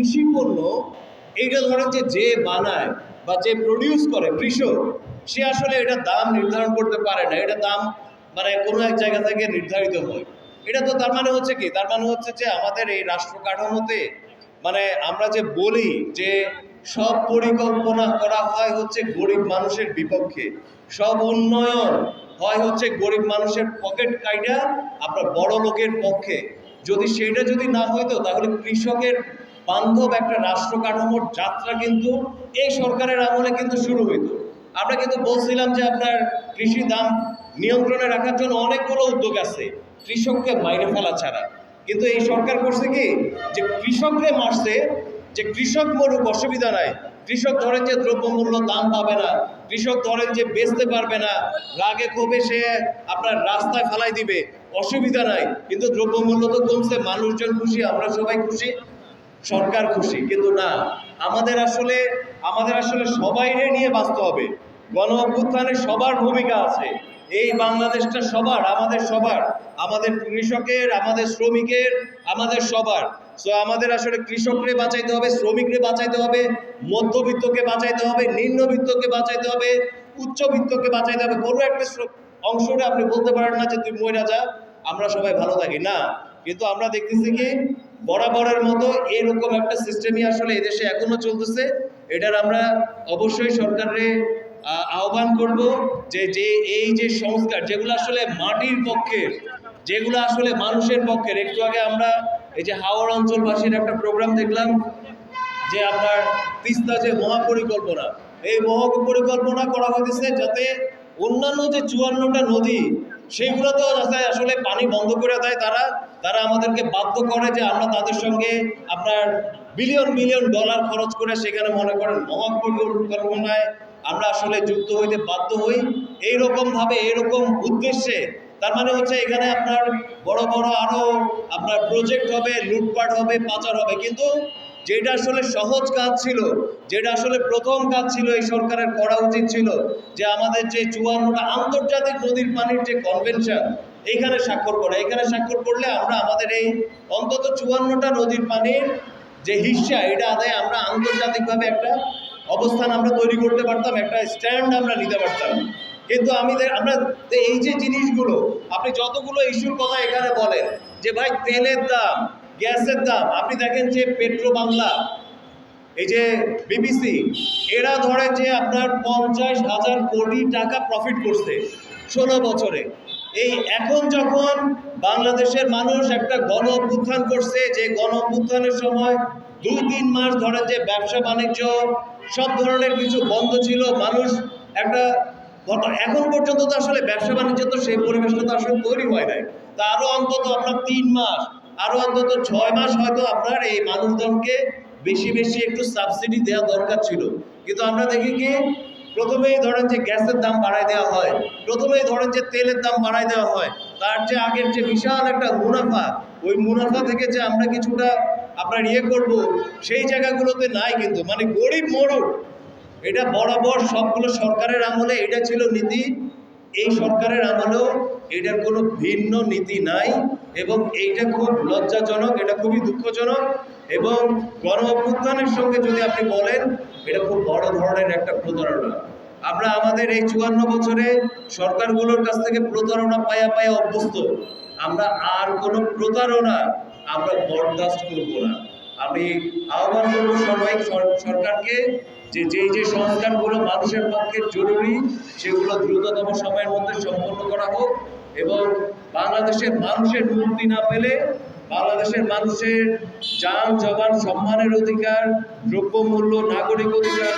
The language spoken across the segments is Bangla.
কৃষি পণ্য, এইটা ধরেন যে যে বানায় বা যে প্রডিউস করে কৃষক, সে আসলে এটা দাম নির্ধারণ করতে পারে না। এটা দাম মানে কোনো এক জায়গা থেকে নির্ধারিত হয়। এটা তো তার মানে হচ্ছে কি? তার মানে হচ্ছে যে আমাদের এই রাষ্ট্র কাঠামোতে মানে আমরা যে বলি যে সব পরিকল্পনা করা হয় হচ্ছে গরিব মানুষের বিপক্ষে। সব উন্নয়ন হয় হচ্ছে গরিব মানুষের পকেট কাইটা আপনার বড় লোকের পক্ষে। যদি সেটা যদি না হইতো তাহলে কৃষকের বান্ধব একটা রাষ্ট্র কাঠামোর যাত্রা কিন্তু এই সরকারের আমলে কিন্তু শুরু হইতো। আমরা কিন্তু বলছিলাম যে আপনার কৃষি দাম নিয়ন্ত্রণে রাখার জন্য অনেকগুলো উদ্যোগ আছে, কৃষককে মাইরে ফেলা ছাড়া। কিন্তু এই সরকার করছে কি? যে কৃষকরে মারছে, যে কৃষক মরুক, অসুবিধা নাই। কৃষক ধরেন যে দ্রব্যমূল্য দাম পাবে না, কৃষক ধরেন যে বেচতে পারবে না, রাগে ক্ষোভে সে আপনার রাস্তায় ফেলাই দিবে, অসুবিধা নাই। কিন্তু দ্রব্যমূল্য তো কমছে, মানুষজন খুশি, আমরা সবাই খুশি। সরকার খুশি, কিন্তু না। আমাদের আসলে আমাদের আসলে সবাইরে নিয়ে বাঁচতে হবে। গণ অভ্যুত্থানে সবার ভূমিকা আছে। এই বাংলাদেশটা সবার, আমাদের সবার। আমাদের কৃষকের, আমাদের শ্রমিকের, আমাদের সবার। সো আমাদের আসলে কৃষকরে বাঁচাইতে হবে, শ্রমিকরে বাঁচাইতে হবে, মধ্যবিত্তকে বাঁচাইতে হবে, নিম্নবিত্তকে বাঁচাইতে হবে, উচ্চবিত্তকে বাঁচাইতে হবে। কোনো একটা অংশটা আপনি বলতে পারেন না যে তুই মহিলা যা, আমরা সবাই ভালো থাকি। না, কিন্তু আমরা দেখতেছি কি বরাবরের মতো এরকম একটা সিস্টেমই আসলে এদেশে এখনও চলতেছে। এটার আমরা অবশ্যই সরকারে আহ, আহ্বান করব যে যে এই যে সংস্কার যেগুলো আসলে মাটির পক্ষের যেগুলো আসলে মানুষের পক্ষের একটু আগে আমরা এই যে হাওড় অঞ্চলবাসীর একটা প্রোগ্রাম দেখলাম যে আপনার তিস্তা যে মহাপরিকল্পনা এই মহাপরিকল্পনা করা হয়েছে যাতে অন্যান্য যে চুয়ান্নটা নদী সেইগুলোতেও যাতে আসলে পানি বন্ধ করে দেয় তারা। তারা আমাদেরকে বাধ্য করে যে আমরা তাদের সঙ্গে আপনার বিলিয়ন বিলিয়ন ডলার খরচ করে সেখানে মনে করেন মহাপরিকল্পনায় আমরা আসলে যুক্ত হইতে বাধ্য হই। এইরকম ভাবে এইরকম উদ্দেশ্যে, তার মানে হচ্ছে এখানে আপনার বড় বড় আরও আপনার প্রজেক্ট হবে, লুটপাট হবে, পাচার হবে। কিন্তু যেটা আসলে সহজ কাজ ছিল, যেটা আসলে প্রথম কাজ ছিল এই সরকারের করা উচিত ছিল, যে আমাদের যে চুয়ান্নটা আন্তর্জাতিক নদীর পানির যে কনভেনশন এইখানে স্বাক্ষর করা এখানে স্বাক্ষর করলে আমরা আমাদের এই অন্তত চুয়ান্নটা নদীর পানির যে হিস্সা এটা আদায় আমরা আন্তর্জাতিকভাবে একটা অবস্থান আমরা তৈরি করতে পারতাম, একটা স্ট্যান্ড আমরা নিতে পারতাম। কিন্তু আমি আমরা এই যে জিনিসগুলো, আপনি যতগুলো ইস্যুর কথা এখানে বলেন, যে ভাই তেলের দাম, গ্যাসের দাম, আপনি দেখেন যে পেট্রো বাংলা এই যে বিবিসি, এরা ধরে যে আপনার পঞ্চাশ হাজার কোটি টাকা প্রফিট করছে ষোলো বছরে। এই এখন যখন বাংলাদেশের মানুষ একটা গণ অভ্যুত্থান করছে, যে গণ অভ্যুত্থানের সময় দুই তিন মাস ধরে যে ব্যবসা বাণিজ্য, সব ধরনের কিছু বন্ধ ছিল, মানুষ একটা এখন পর্যন্ত তো আসলে ব্যবসা বাণিজ্য তো সেই পরিবেশটা তো আসলে তৈরি হয় নাই। তা আরও অন্তত আপনার তিন মাস আরও অন্তত ছয় মাস হয়তো আপনার এই মানুষজনকে বেশি বেশি একটু সাবসিডি দেওয়া দরকার ছিল। কিন্তু আমরা দেখি কি প্রথমেই ধরেন যে গ্যাসের দাম বাড়াই দেওয়া হয় প্রথমেই ধরেন যে তেলের দাম বাড়াই দেওয়া হয়, তার যে আগের যে বিশাল একটা মুনাফা। ওই মুনাফা থেকে যে আমরা কিছুটা আপনার ইয়ে করব, সেই জায়গাগুলোতে নাই কিন্তু। মানে গরিব মরুক, এটা বরাবর সবগুলো সরকারের আমলে এটা ছিল নীতি। এই সরকারের আমলেও এটার কোনো ভিন্ন নীতি নাই এবং এইটা খুব লজ্জাজনক, এটা খুবই দুঃখজনক এবং গণ অভ্যুত্থানের সঙ্গে যদি আপনি বলেন, এটা খুব বড় ধরনের একটা প্রতারণা। আমরা আমাদের এই চুয়ান্ন বছরে সরকারগুলোর কাছ থেকে প্রতারণা পায়া পায়া অভ্যস্ত। আমরা আর কোনো প্রতারণা আমরা বরদাস্ত করব না। আমি আহ্বান করব সবাই সরকারকে যে যেই যে সংস্কারগুলো মানুষের পক্ষে জরুরি, সেগুলো দ্রুততম সময়ের মধ্যে সম্পন্ন করা হোক এবং বাংলাদেশের মানুষের মুক্তি না পেলে বাংলাদেশের মানুষের যান, জবান, সম্মানের অধিকার, দ্রব্যমূল্য, নাগরিক অধিকার,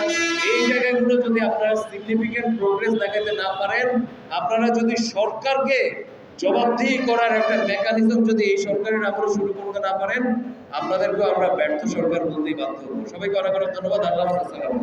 এই জায়গাগুলো যদি আপনারা সিগনিফিক্যান্ট প্রোগ্রেস দেখাতে না পারেন, আপনারা যদি সরকারকে জবাবদিহি করার একটা মেকানিজম যদি এই সরকারের আমরা শুরু করতে না পারেন, আপনাদেরকেও আমরা ব্যর্থ সরকার বলতেই বাধ্য হব সবাইকে অনেক অনেক ধন্যবাদ আল্লাহ। আসসালামু।